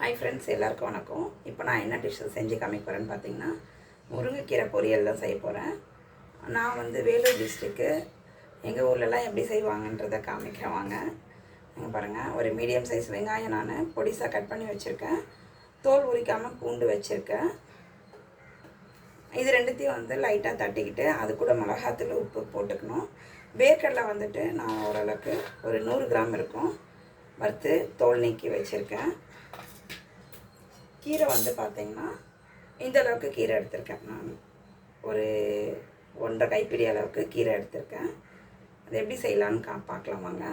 Hi friends எல்லாருக்கும் வணக்கம். இப்போ நான் என்ன டிஷ் செஞ்சு காமிக்க போகிறேன்னு பார்த்தீங்கன்னா முருங்கைக்கீரை பொரியல் தான் செய்ய போகிறேன் நான் வந்து வேலூர் டிஸ்ட்ரிக்கு எங்கள் ஊர்லலாம் எப்படி செய்வாங்கன்றதை காமிக்கிறேன் வாங்க. நீங்கள் பாருங்கள் ஒரு மீடியம் சைஸ் வெங்காயம் நான் பொடிசாக கட் பண்ணி வச்சுருக்கேன். தோல் உரிக்காமல் பூண்டு வச்சுருக்கேன். இது ரெண்டுத்தையும் வந்து லைட்டாக தட்டிக்கிட்டு அது கூட மிளகாத்தூள் உப்பு போட்டுக்கணும். வேர்க்கடலை வந்துட்டு நான் ஓரளவுக்கு ஒரு நூறு கிராம் இருக்கும். வறுத்து தோல் நீக்கி வச்சுருக்கேன். கீரை வந்து பார்த்திங்கன்னா இந்த அளவுக்கு கீரை எடுத்திருக்கேன். நான் ஒரு ஒன்றரை கைப்பிடி அளவுக்கு கீரை எடுத்திருக்கேன். அது எப்படி செய்யலான்னு கா பார்க்கலாம் வாங்க.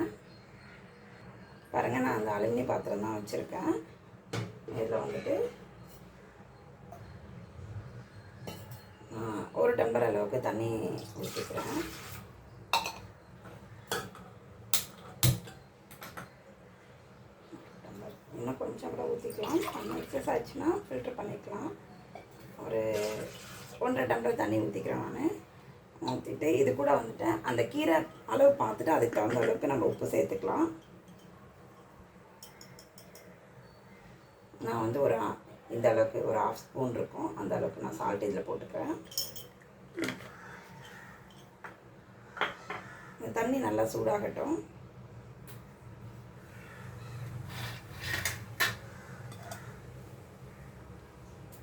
பாருங்கள் நான் அந்த அலுமினி பாத்திரம் தான் வச்சுருக்கேன். இதில் வந்துட்டு ஒரு டம்பர் அளவுக்கு தண்ணி ஊற்றிக்கிறேன் டம்ளர். இன்னும் கொஞ்சம் கூட ஊற்றிக்கலாம் தண்ணி எக்ஸஸ் ஆச்சுன்னா ஃபில்டர் பண்ணிக்கலாம். ஒரு ஒன்றரை டம்ளர் தண்ணி ஊற்றிக்கிறேன் நான். ஊற்றிட்டு இது கூட வந்துட்டு அந்த கீரை அளவு பார்த்துட்டு அதுக்கு தகுந்த அளவுக்கு நம்ம உப்பு சேர்த்துக்கலாம். நான் வந்து ஒரு இந்த அளவுக்கு ஒரு ஹாஃப் ஸ்பூன் இருக்கும். அந்த அளவுக்கு நான் சால்ட் இதில் போட்டுக்கிறேன். இந்த தண்ணி நல்லா சூடாகட்டும்.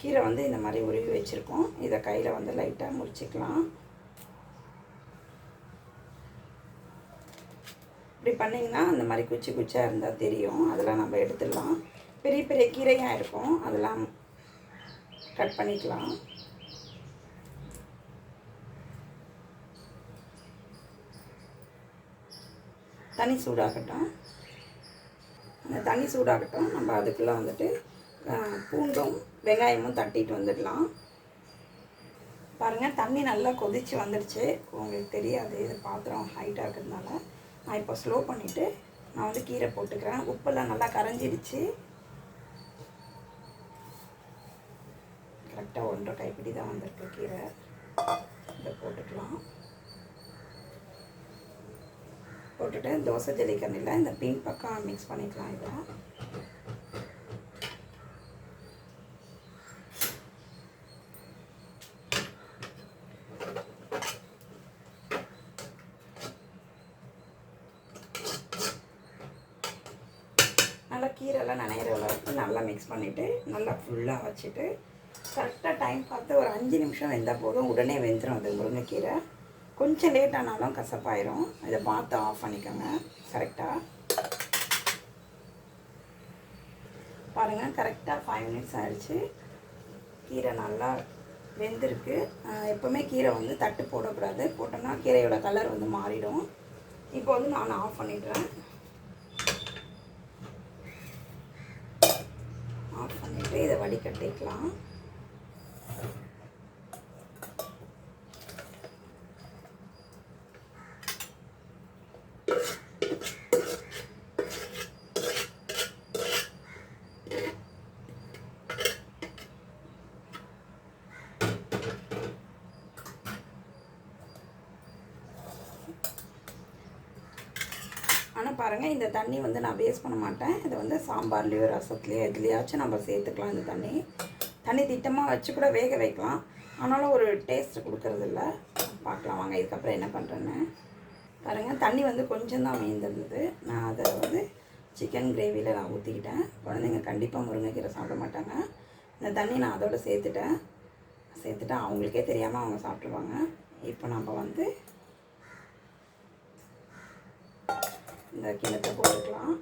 கீரை வந்து இந்த மாதிரி உருவி வச்சுருக்கோம். இதை கையில் வந்து லைட்டாக முறிச்சிக்கலாம். இப்படி பண்ணிங்கன்னா அந்த மாதிரி குச்சி குச்சியாக இருந்தால் தெரியும். அதெல்லாம் நம்ம எடுத்துடலாம். பெரிய பெரிய கீரையாக இருக்கும். அதெல்லாம் கட் பண்ணிக்கலாம். தனி சூடாகட்டும். அந்த தண்ணி சூடாகட்டும். நம்ம அதுக்குள்ளே வந்துட்டு பூண்டும் வெங்காயமும் தட்டிட்டு வந்துடலாம். பாருங்கள் தண்ணி நல்லா கொதித்து வந்துடுச்சு. உங்களுக்கு தெரியாது இது பாத்திரம் ஹைட்டாக இருக்கிறதுனால. நான் இப்போ ஸ்லோ பண்ணிவிட்டு நான் வந்து கீரை போட்டுக்கிறேன். உப்பெல்லாம் நல்லா கரைஞ்சிடுச்சு. கரெக்டாக ஒன்றரை கைப்பிடி தான் வந்திருக்கு கீரை. இதை போட்டுக்கலாம். போட்டுட்டு தோசை ஜல்லிக்கண்ணில் இந்த பிங்க் பக்கம் மிக்ஸ் பண்ணிக்கலாம் இதை நல்லா கீரைலாம் நனையிற அளவுக்கு நல்லா மிக்ஸ் பண்ணிவிட்டு நல்லா ஃபுல்லாக வச்சுட்டு கரெக்டாக டைம் பார்த்து ஒரு அஞ்சு நிமிஷம் வெந்தால் போதும். உடனே வெந்துடும் அது முருங்கைக்கீரை. கொஞ்சம் லேட் ஆனாலும் கசப்பாயிரும். இதை பார்த்து ஆஃப் பண்ணிக்கோங்க. கரெக்டாக பாருங்கள் கரெக்டாக ஃபைவ் மினிட்ஸ் ஆயிடுச்சு. கீரை நல்லா வெந்திருக்கு. எப்போவுமே கீரை வந்து தட்டு போடக்கூடாது. போட்டோம்னா கீரையோட கலர் வந்து மாறிடும். இப்போ வந்து நான் ஆஃப் பண்ணிடுறேன் ஆஃப் பண்ணிவிட்டு இதை வடிகட்டிக்கலாம் ஆனால் பாருங்கள் இந்த தண்ணி வந்து நான் வேஸ்ட் பண்ண மாட்டேன். இதை வந்து சாம்பார்லேயோ ரசத்துலேயோ எதுலேயாச்சும் நம்ம சேர்த்துக்கலாம் இந்த தண்ணி. தண்ணி திட்டமாக வச்சு கூட வேக வைக்கலாம். ஆனாலும் ஒரு டேஸ்ட் கொடுக்கறது பார்க்கலாம் வாங்க இதுக்கப்புறம் என்ன பண்ணுறேன்னு பாருங்கள் தண்ணி வந்து கொஞ்சம் தான் மீந்திருந்தது. நான் அதை வந்து சிக்கன் கிரேவியில் நான் ஊற்றிக்கிட்டேன் குழந்தைங்க கண்டிப்பாக முருங்கைக்கீரை சாப்பிட மாட்டாங்க. இந்த தண்ணி நான் அதோட சேர்த்துட்டேன். சேர்த்துட்டா அவங்களுக்கே தெரியாமல் அவங்க சாப்பிட்ருவாங்க இப்போ நம்ம வந்து இந்த கிணத்தை போட்டுக்கலாம்.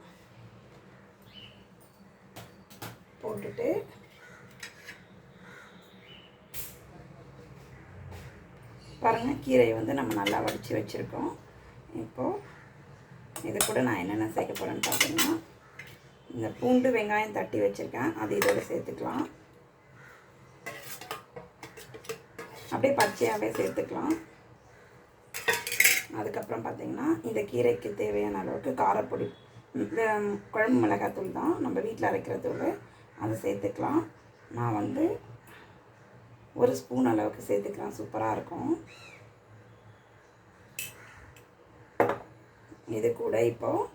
போட்டுட்டு பாருங்கள் கீரையை வந்து நம்ம நல்லா வடித்து வச்சுருக்கோம். இப்போது இது கூட நான் என்னென்ன சேர்க்க போகிறேன்னு பார்த்தீங்கன்னா இந்த பூண்டு வெங்காயம் தட்டி வச்சுருக்கேன். அது இதோட சேர்த்துக்கலாம். அப்படியே பச்சையாகவே சேர்த்துக்கலாம். அதுக்கப்புறம் பார்த்தீங்கன்னா இந்த கீரைக்கு தேவையான அளவுக்கு காரப்பொடி குழம்பு மிளகாத்தூள் தான் நம்ம வீட்டில் அரைக்கிற தூள் அதை சேர்த்துக்கலாம். நான் வந்து ஒரு ஸ்பூன் அளவுக்கு சேர்த்துக்கலாம். சூப்பராக இருக்கும். இது கூட இப்போது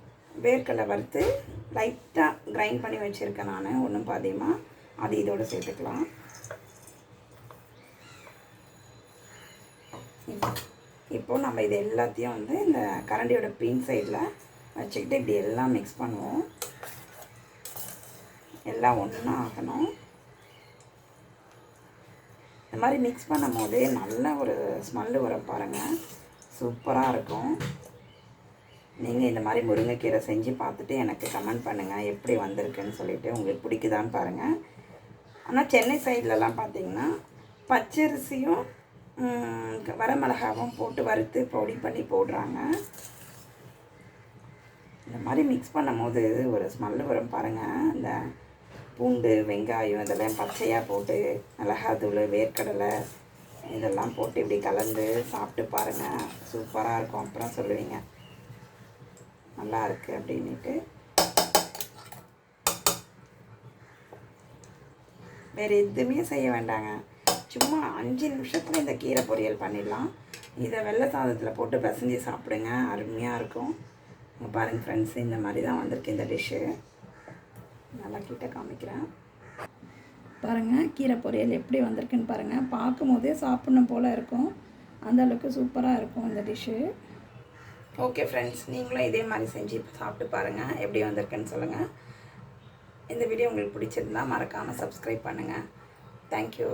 வேர்க்கடலை வறுத்து லைட்டாக கிரைண்ட் பண்ணி வச்சுருக்கேன் நான். ஒன்றும் பாதியமாக அது இதோடு சேர்த்துக்கலாம். இப்போது நம்ம இது எல்லாத்தையும் வந்து இந்த கரண்டியோட பின் சைடில் வச்சுக்கிட்டு இப்படி எல்லாம் மிக்ஸ் பண்ணுவோம். எல்லாம் ஒன்றா ஆகணும். இந்த மாதிரி மிக்ஸ் பண்ணும் போது நல்ல ஒரு ஸ்மெல்லு வரும் பாருங்கள் சூப்பராக இருக்கும். நீங்கள் இந்த மாதிரி முருங்கைக்கீரை செஞ்சு பார்த்துட்டு எனக்கு கமெண்ட் பண்ணுங்கள் எப்படி வந்திருக்குன்னு சொல்லிட்டு உங்களுக்கு பிடிக்குதான்னு பாருங்கள் ஆனால் சென்னை சைட்லலாம் பார்த்தீங்கன்னா பச்சரிசியும் வரமிளகாவும் போட்டு வறுத்து பொடி பண்ணி போடுறாங்க. இந்த மாதிரி மிக்ஸ் பண்ணும் போது ஒரு ஸ்மெல்லு வரும் பாருங்கள் இந்த பூண்டு வெங்காயம் இதெல்லாம் பச்சையாக போட்டு மிளகாத்தூள் வேர்க்கடலை இதெல்லாம் போட்டு இப்படி கலந்து சாப்பிட்டு பாருங்கள் சூப்பராக இருக்கும். அப்புறம் சொல்லுவீங்க. நல்லா இருக்குது அப்படின்ட்டு வேறு எதுவுமே செய்ய வேண்டாங்க. சும்மா அஞ்சு நிமிஷத்தில் இந்த கீரை பொரியல் பண்ணிடலாம். இதை வெள்ளை சாதத்தில் போட்டு பிசைஞ்சு சாப்பிடுங்க. அருமையாக இருக்கும். இங்க பாருங்கள் ஃப்ரெண்ட்ஸ் இந்த மாதிரி தான் வந்திருக்கு இந்த டிஷ்ஷு நல்லா கிட்ட காமிக்கிறேன். பாருங்கள் கீரை பொரியல் எப்படி வந்திருக்குன்னு பாருங்கள் பார்க்கும் போதே சாப்பிடணும் போல் இருக்கும். அந்தளவுக்கு சூப்பராக இருக்கும் இந்த டிஷ்ஷு ஓகே ஃப்ரெண்ட்ஸ் நீங்களும் இதே மாதிரி செஞ்சு சாப்பிட்டு பாருங்கள் எப்படி வந்திருக்குன்னு சொல்லுங்கள் இந்த வீடியோ உங்களுக்கு பிடிச்சிருந்தா மறக்காமல் சப்ஸ்கிரைப் பண்ணுங்கள் தேங்க்யூ